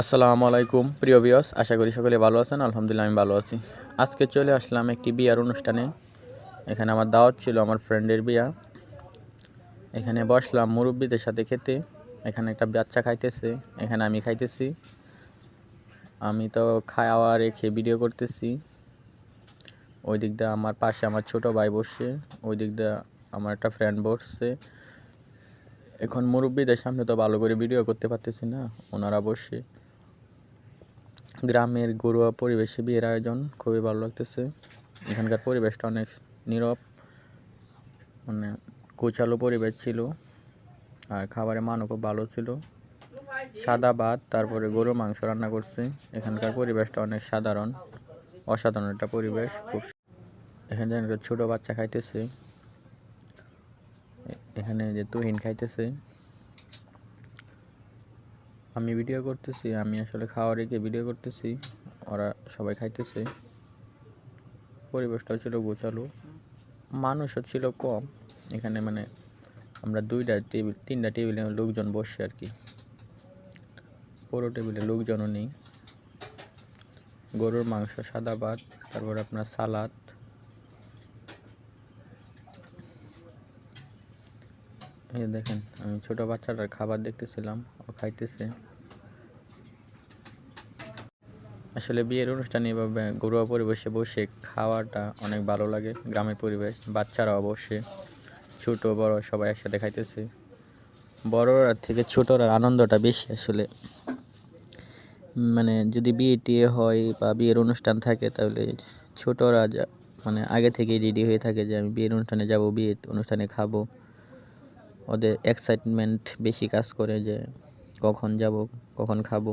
আসসালামু আলাইকুম। প্রিয় বিয়স আশা করি সকলে ভালো আছেন। আলহামদুলিল্লাহ, আমি ভালো আছি। আজকে চলে আসলাম একটি বিয়ার অনুষ্ঠানে। এখানে আমার দাওয়াত ছিল আমার ফ্রেন্ডের বিয়া। এখানে বসলাম মুরব্বীদের সাথে খেতে। এখানে একটা বাচ্চা খাইতেছে। এখানে আমি খাইতেছি। আমি তো খাওয়া রেখে ভিডিও করতেছি। ওই দিক দিয়ে আমার পাশে আমার ছোট ভাই বসছে। ওই দিক দিয়ে আমার একটা ফ্রেন্ড বসছে। এখন মুরব্বীদের সামনে তো ভালো করে ভিডিও করতে পারতেছি না। ওনারা বসে গ্রামের ঘরোয়া পরিবেশে বিয়ের আয়োজন খুবই ভালো লাগতেছে। এখানকার পরিবেশটা অনেক নীরব মানে গোছালো পরিবেশ ছিল আর খাবারের মানও খুব ভালো ছিল। সাদা ভাত, তারপরে গরু মাংস রান্না করছে। এখানকার পরিবেশটা অনেক সাধারণ, অসাধারণ একটা পরিবেশ, খুব এখানে ছোটো বাচ্চা খাইতেছে। এখানে যে তুহিন খাইতেছে। আমি ভিডিও করতেছি, আমি আসলে খাওয়া রেখে ভিডিও করতেছি, ওরা সবাই খাইতেছে। পরিবেশটাও ছিল গোছালো। মানুষও ছিল কম। এখানে মানে আমরা দুইটা টেবিল, তিনটা টেবিলে লোকজন বসে আর কি। পুরো টেবিলে লোকজনও নেই। গরুর মাংস, সাদা ভাত, তারপর আপনার সালাদ। এই দেখেন, আমি ছোট বাচ্চাটার খাবার দেখতেছিলাম, ও খাইতেছে। আসলে বিয়ের অনুষ্ঠানে এভাবে ঘরোয়া পরিবেশে বসে খাওয়াটা অনেক ভালো লাগে, গ্রামের পরিবেশ বাচ্চারাও বসে ছোট, বড়, সবাই একসাথে খাইতেছে। বড়রা থেকে ছোটরা আনন্দটা বেশি আসলে। মানে যদি বিয়ে টিয়ে হয় বা বিয়ের অনুষ্ঠান থাকে, তাহলে ছোটরা যা মানে আগে থেকেই রেডি হয়ে থাকে যে আমি বিয়ের অনুষ্ঠানে যাব বিয়ে অনুষ্ঠানে খাব। ওদের এক্সাইটমেন্ট বেশি কাজ করে যে কখন যাব, কখন খাব।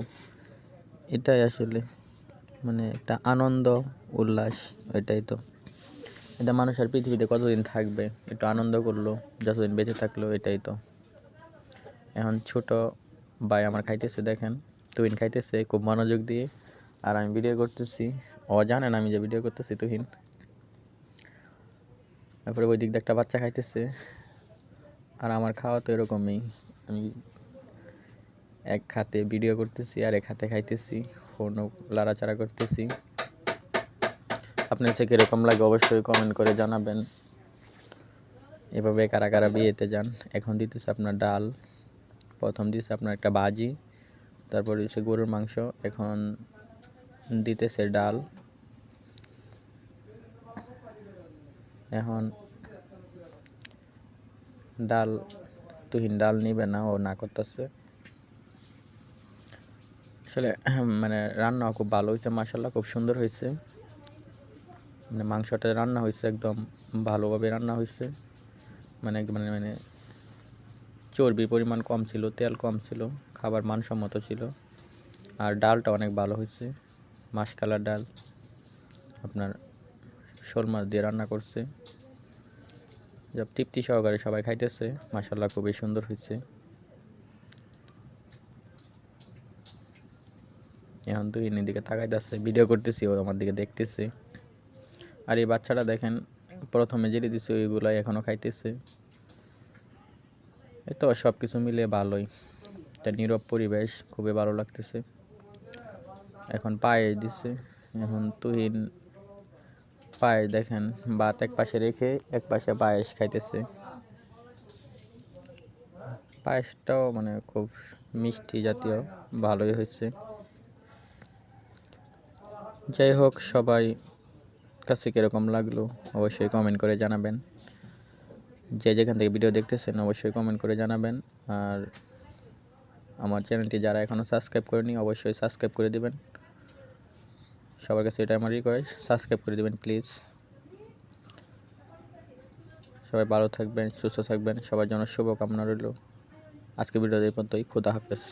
এটাই আসলে মানে একটা আনন্দ উল্লাস, এটাই তো। এটা মানুষ আর পৃথিবীতে কতদিন থাকবে, একটু আনন্দ করল, যতদিন বেঁচে থাকল, এটাই তো। এখন ছোট ভাই আমার খাইতেছে, দেখেন, তুহিন খাইতেছে, খুব মনোযোগ দিয়ে। আর আমি ভিডিও করতেছি, ও জানে না আমি যে ভিডিও করতেছি, তুহিন। তারপরে ওই দিক দিয়ে একটা বাচ্চা খাইতেছে আর আমার খাওয়া তো এরকমই। আমি এক হাতে ভিডিও করতেছি, আর এক হাতে খাইতেছি ফোনও লাড়াচাড়া করতেছি। আপনার কাছে কীরকম লাগে অবশ্যই কমেন্ট করে জানাবেন। এভাবে কারা কারা বিয়েতে যান? এখন দিতেছে আপনার ডাল, প্রথম দিতেছে আপনার একটা বাজি তারপর দিচ্ছে গরুর মাংস, এখন দিতেছে ডাল। এখন ডাল, তুহিন ডাল নিবে না, ও না করতেছে। আসলে মানে রান্না খুব ভালো হয়েছে মাসাল্লাহ খুব সুন্দর হয়েছে। মানে মাংসটা রান্না হয়েছে, একদম ভালোভাবে রান্না হয়েছে। মানে একদম মানে মানে চর্বির পরিমাণ কম ছিল, তেল কম ছিল, খাবার মানসম্মত ছিল। আর ডালটা অনেক ভালো হয়েছে মাসকালার ডাল। আপনার শোল মাছ দিয়ে রান্না করছে। যা তৃপ্তি সহকারে সবাই খাইতেছে। মাসাল্লাহ খুবই সুন্দর হয়েছে এখন তুই দিকে তাকাইতেছে ভিডিও করতেছি, ও আমার দিকে দেখতেছে। আর এই বাচ্চাটা দেখেন, প্রথমে যেটি দিছে, ওইগুলাই এখনও খাইতেছে। এই তো সব কিছু মিলে ভালোই। একটা নীরব পরিবেশ, খুবই ভালো লাগতেছে। এখন পায়ে দিছে। এখন তুহিন পায়েস দেখেন ভাত এক পাশে রেখে এক পাশে পায়েস খাইতেছে। পায়েসটাও মানে খুব মিষ্টি জাতীয়, ভালোই হয়েছে। যাই হোক, সবাই কাছে কীরকম লাগল অবশ্যই কমেন্ট করে জানাবেন। যে যেখান থেকে ভিডিও দেখতেছেন অবশ্যই কমেন্ট করে জানাবেন। আর আমার চ্যানেলটি যারা এখনও সাবস্ক্রাইব করেনি অবশ্যই সাবস্ক্রাইব করে দিবেন। সবার কাছে এটা আমার রিকোয়েস্ট সাবস্ক্রাইব করে দেবেন প্লিজ সবাই ভালো থাকবেন, সুস্থ থাকবেন, সবার জন্য শুভকামনা রইল। আজকে ভিডিও এই পর্যন্তই, খুদা হাফেজ।